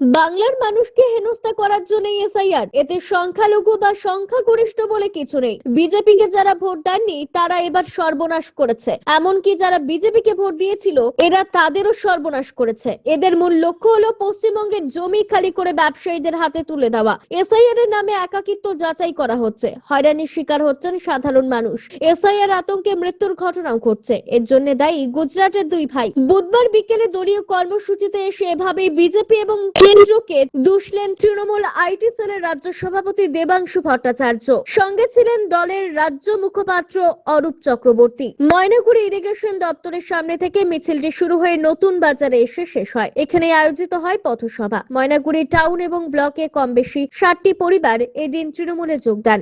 বাংলার মানুষকে হেনস্থা করার জন্য এসআইআর। এতে সংখ্যালঘু বা সংখ্যাগরিষ্ঠ বলে কিছু নেই। বিজেপিকে যারা ভোট দেননি, তারা এবার সর্বনাশ করেছে। এমনকি যারা বিজেপিকে ভোট দিয়েছিল, এরা তাদেরও সর্বনাশ করেছে। এদের মূল লক্ষ্য হলো পশ্চিমবঙ্গের জমি খালি করে ব্যবসায়ীদের হাতে তুলে দেওয়া। এসআইআর এর নামে একাকিত্ব যাচাই করা হচ্ছে। হয়রানির শিকার হচ্ছেন সাধারণ মানুষ। এসআইআর আতঙ্কে মৃত্যুর ঘটনাও ঘটছে। এর জন্য দায়ী গুজরাটের দুই ভাই। বুধবার বিকেলে দলীয় কর্মসূচিতে এসে এভাবেই বিজেপি এবং কেন্দ্রকে দুষলেন তৃণমূল আইটি সেলের রাজ্য সভাপতি দেবাংশু ভট্টাচার্য। সঙ্গে ছিলেন দলের রাজ্য মুখপাত্র অরূপ চক্রবর্তী। ময়নাগুড়ি ইরিগেশন দপ্তরের সামনে থেকে মিছিলটি শুরু হয়ে নতুন বাজারে এসে শেষ হয়। এখানে আয়োজিত হয় পথসভা। ময়নাগুড়ি টাউন এবং ব্লকে কম বেশি ষাটটি পরিবার এদিন তৃণমূলে যোগ দেন।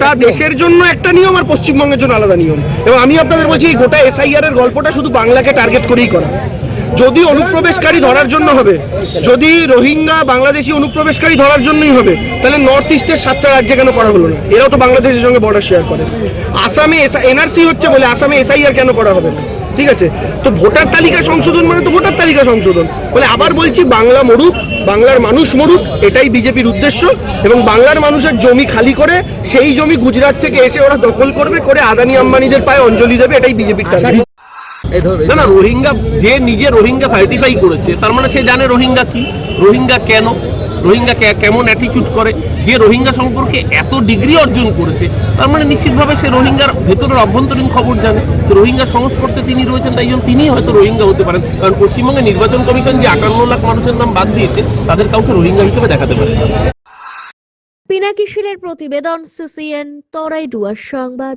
তা দেশের জন্য একটা নিয়ম আর পশ্চিমবঙ্গের জন্য আলাদা নিয়ম। এবং আমি আপনাদের বলছি গোটা এসআইআর এর গল্পটা শুধু বাংলাকে টার্গেট করেই করা। যদি অনুপ্রবেশকারী ধরার জন্য হবে যদি রোহিঙ্গা বাংলাদেশি অনুপ্রবেশকারী ধরার জন্যই হবে তাহলে নর্থ ইস্টের সাতটা রাজ্যে কেন করা হলো না? এরাও তো বাংলাদেশের সঙ্গে বর্ডার শেয়ার করে। আসামে এনআরসি হচ্ছে বলে আসামে এসআইআর কেন করা হবে না? ঠিক আছে? তো ভোটার তালিকা সংশোধন মানে তো ভোটার তালিকা সংশোধন। বলে আবার বলছি বাংলা মরুক বাংলার মানুষ মরুক এটাই বিজেপির উদ্দেশ্য এবং বাংলার মানুষের জমি খালি করে সেই জমি গুজরাট থেকে এসে ওরা দখল করবে করে আদানি আম্বানিদের পায়ে অঞ্জলি দেবে এটাই বিজেপির টার্গেট না না রোহিঙ্গা যে নিজে রোহিঙ্গা সার্টিফাই করেছে তার মানে সে জানে রোহিঙ্গা কি রোহিঙ্গা কেন রোহিঙ্গা কেমন অ্যাটিচিউড করে যে রোহিঙ্গা সম্পর্কে এত ডিগ্রি অর্জন করেছে তার মানে নিশ্চিতভাবে সে রোহিঙ্গার ভেতরের অভ্যন্তরীণ খবর জানে তো রোহিঙ্গা সংস্পর্শে তিনি রয়েছেন তাই জন্য তিনিই হয়তো রোহিঙ্গা হতে পারেন কারণ পশ্চিমবঙ্গে নির্বাচন কমিশন যে আটান্ন লাখ মানুষের নাম বাদ দিয়েছে তাদের কাউকে রোহিঙ্গা হিসেবে দেখাতে পারে পিনাকি শিলের প্রতিবেদন সিসিএন তরাই ডুয়ার সংবাদ।